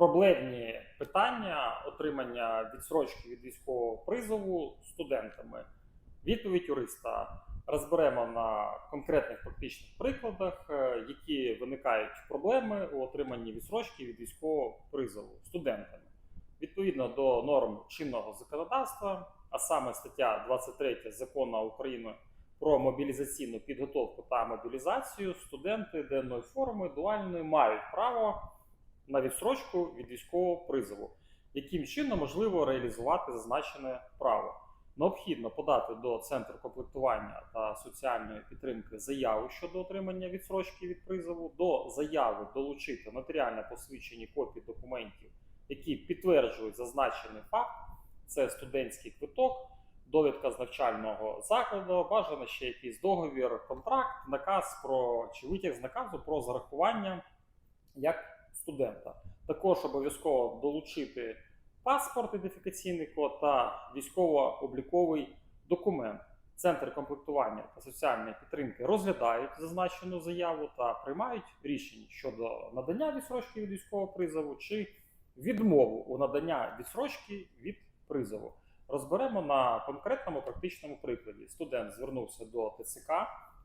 проблемні питання отримання відсрочки від військового призову студентами. Відповідь юриста розберемо на конкретних практичних прикладах, е, які виникають проблеми у отриманні відсрочки від військового призову студентами. Відповідно до норм чинного законодавства, а саме стаття 23 закону України про мобілізаційну підготовку та мобілізацію, студенти денної форми дуальної мають право на відсрочку від військового призову, яким чином можливо реалізувати зазначене право. Необхідно подати до центру комплектування та соціальної підтримки заяву щодо отримання відсрочки від призову, до заяви долучити нотаріально посвідчені копії документів, які підтверджують зазначений факт. Це студентський квиток, довідка з навчального закладу, бажано ще якийсь договір, контракт, наказ про чи витяг з наказу про зарахування як студента. Також обов'язково долучити паспорт, ідентифікаційний код та військово-обліковий документ. Центр комплектування та соціальної підтримки розглядають зазначену заяву та приймають рішення щодо надання відсрочки від військового призову чи відмову у надання відсрочки від призову. Розберемо на конкретному практичному прикладі. Студент звернувся до ТЦК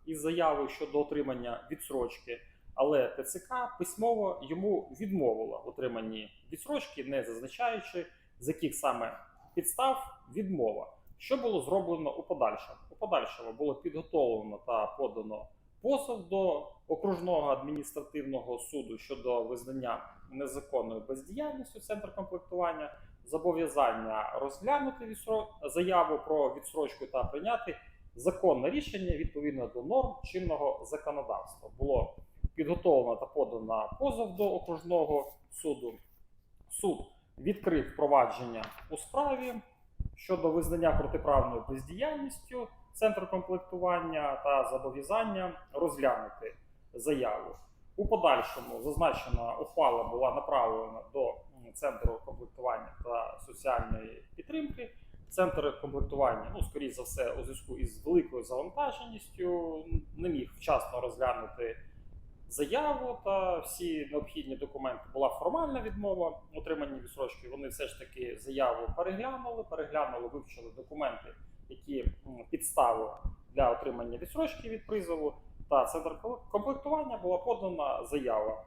із заявою щодо отримання відсрочки, але ТЦК письмово йому відмовила в отриманні відсрочки, не зазначаючи, з яких саме підстав відмова. Що було зроблено у подальшому? У подальшому було підготовлено та подано позов до окружного адміністративного суду щодо визнання незаконною бездіяльністю центру комплектування, зобов'язання розглянути заяву про відсрочку та прийняти законне рішення відповідно до норм чинного законодавства. Було підготовлено та подано позов до окружного суду. Суд відкрив провадження у справі щодо визнання протиправною бездіяльністю центру комплектування та зобов'язання розглянути заяву. У подальшому зазначена ухвала була направлена до центру комплектування та соціальної підтримки. Центр комплектування, ну скоріш за все, у зв'язку із великою завантаженістю не міг вчасно розглянути заяву та всі необхідні документи. Була формальна відмова отримання відсрочки. Вони все ж таки заяву переглянули, переглянули, вивчили документи, які підстави для отримання відсрочки від призову. Та центр комплектування була подана заява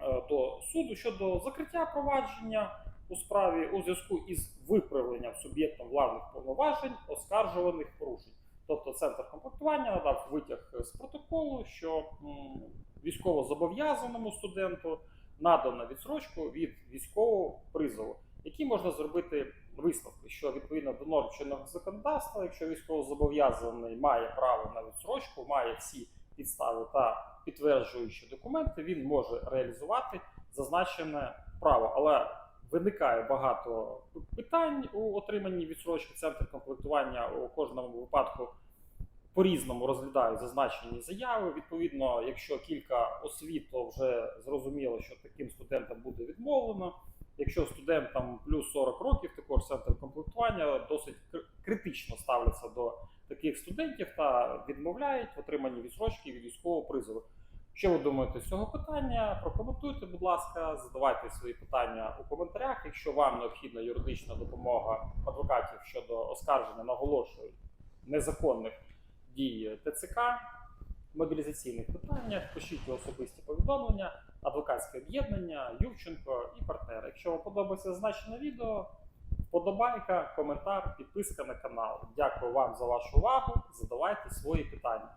е, до суду щодо закриття провадження у справі у зв'язку із виправленням суб'єктом владних повноважень оскаржуваних порушень. Тобто центр комплектування надав витяг з протоколу, що м, військовозобов'язаному студенту надано відсрочку від військового призову, які можна зробити висновки, що відповідно до норм чинного законодавства, якщо військовозобов'язаний має право на відсрочку, має всі підстави та підтверджуючі документи, він може реалізувати зазначене право. Але виникає багато питань у отриманні відсрочки. Центр комплектування у кожному випадку по-різному розглядають зазначені заяви. Відповідно, якщо кілька освіт, то вже зрозуміло, що таким студентам буде відмовлено. Якщо студентам плюс 40 років, також центр комплектування досить критично ставляться до таких студентів та відмовляють в отриманні відсрочки від військового призову. Що ви думаєте з цього питання? Прокоментуйте, будь ласка, задавайте свої питання у коментарях. Якщо вам необхідна юридична допомога адвокатів щодо оскарження, наголошують незаконних дій ТЦК мобілізаційних питаннях, пишіть особисті повідомлення, адвокатське об'єднання, Ювченко і партнери. Якщо вам подобається зазначене відео, вподобайка, коментар, підписка на канал. Дякую вам за вашу увагу. Задавайте свої питання.